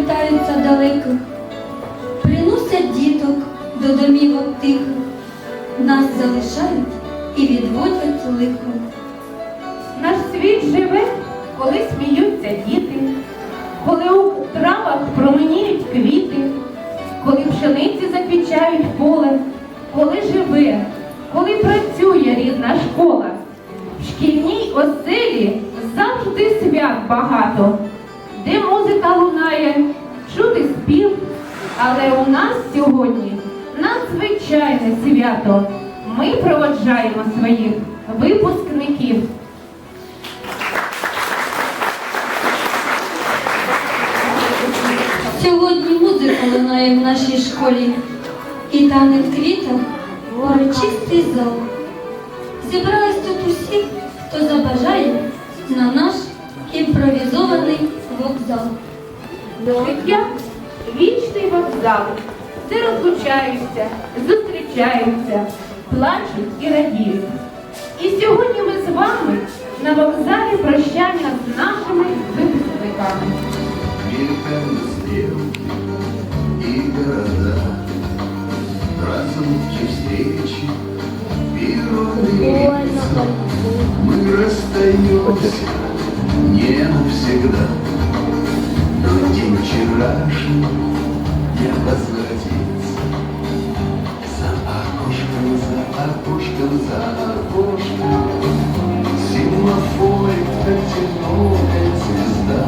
повертаються далеко, приносять діток до домівок тихо, нас залишають і відводять лихо. Наш світ живе, коли сміються діти, коли у травах променіють квіти, коли пшениці заквічають поле, коли живе, коли працює рідна школа. В шкільній оселі завжди свят багато, де музика лунає, чути спів, але у нас сьогодні надзвичайне свято. Ми проводжаємо своїх випускників. Сьогодні музика лунає в нашій школі, і тане в квітах урочистий зал. Зібрались тут усі, хто забажає на наш імпровізований вокзал. Життя вічний вокзал, де розлучаються, зустрічаються, плачуть і радіють. І сьогодні ми з вами на вокзалі прощання з нашими випускниками. Окошком, за окошком Семафорит одинокая звезда.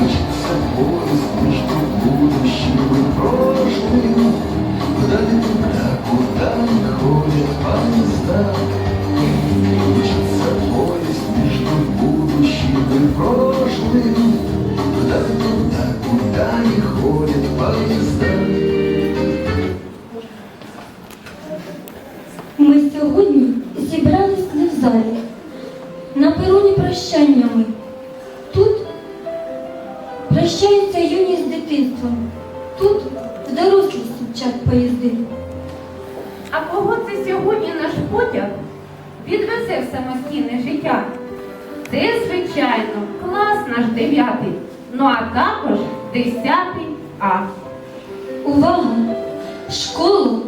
Мчится поезд между будущим и прошлым Вдали туда, куда не ходят поезда на пероні прощання ми. Тут прощається юність з дитинством, тут в дорослі сучать поїзди. А кого це сьогодні наш потяг відвезе в самостійне життя? Це, звичайно, клас наш дев'ятий, ну а також десятий А. Увага! Школу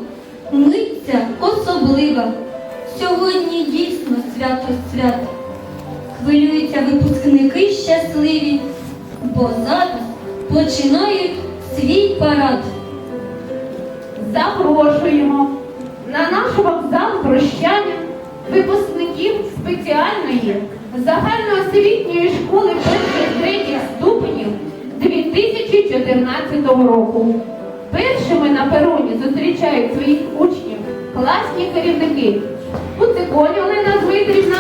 миться особлива. Сьогодні дійсно свято свят. Хвилюються випускники щасливі, бо зараз починають свій парад. Запрошуємо на наш вокзал прощання випускників спеціальної загальноосвітньої школи перших третіх ступенів 2014 року. Першими на пероні зустрічають своїх учнів класні керівники. Куциконі Олена Дмитрівна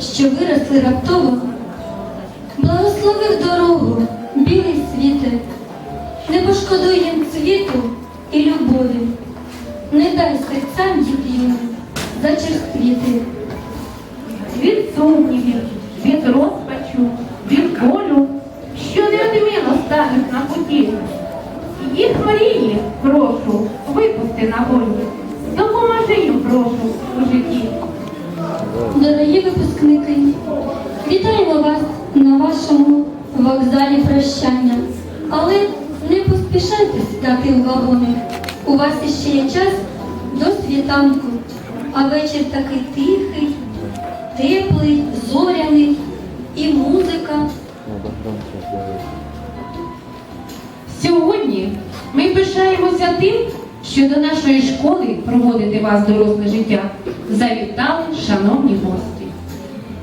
що виросли раптово, благословив дорогу, білий світе, не пошкодуй їм цвіту і любові, не дай серцям юним зачерствіти. від сумнівів, від розпачу, від болю, що неодмінно стануть на путі. Їх мрії, прошу, випусти на волю, випускники, вітаємо вас на вашому вокзалі прощання. Але не поспішайте сідати у вагони. У вас іще є час до світанку, а вечір такий тихий, теплий, зоряний і музика. Сьогодні ми пишаємося тим, що до нашої школи проводити вас доросле життя завітали шановні гості.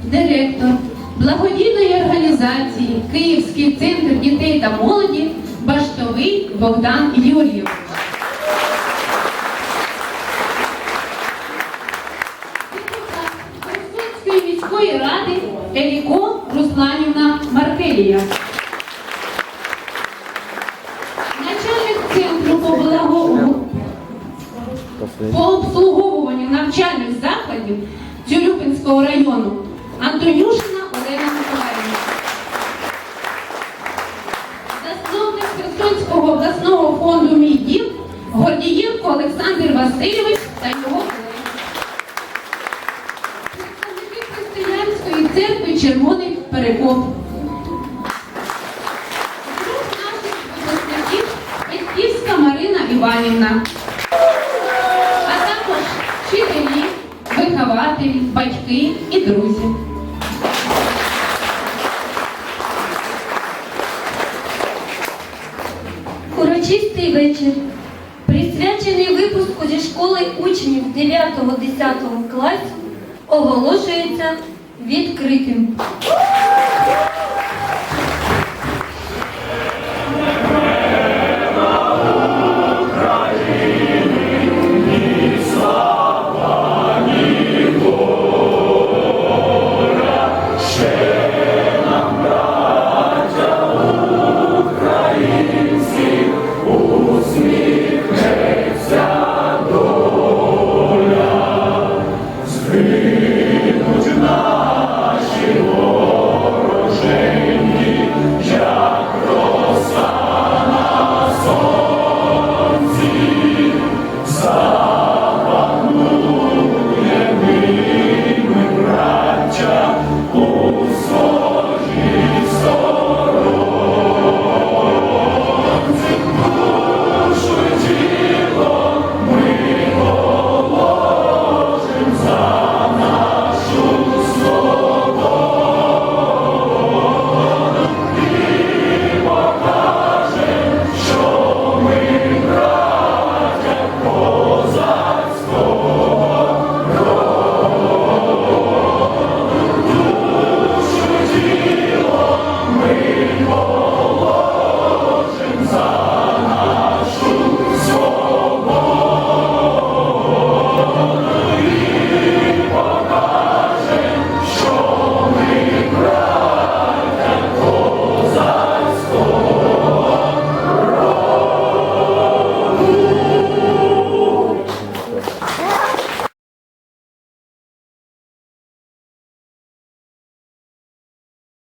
Директор благодійної організації Київський центр дітей та молоді Баштовий Богдан. Депутат Херсонської міської ради Еліко Русланівна центру по обслуговуванню навчальних закладів Цюрюпинського району Антонюшина Олена Миколаївна. Засновник Херсонського обласного фонду Мій дім Гордієнко Олександр Васильович та його колеги. Представники християнської церкви Червоний Перекоп. Друг наших випускників Петківська Марина Іванівна. А також вчителі, вихователі, батьки і друзі. Вечір, присвячений випуску зі школи учнів 9-10 класу, оголошується відкритим.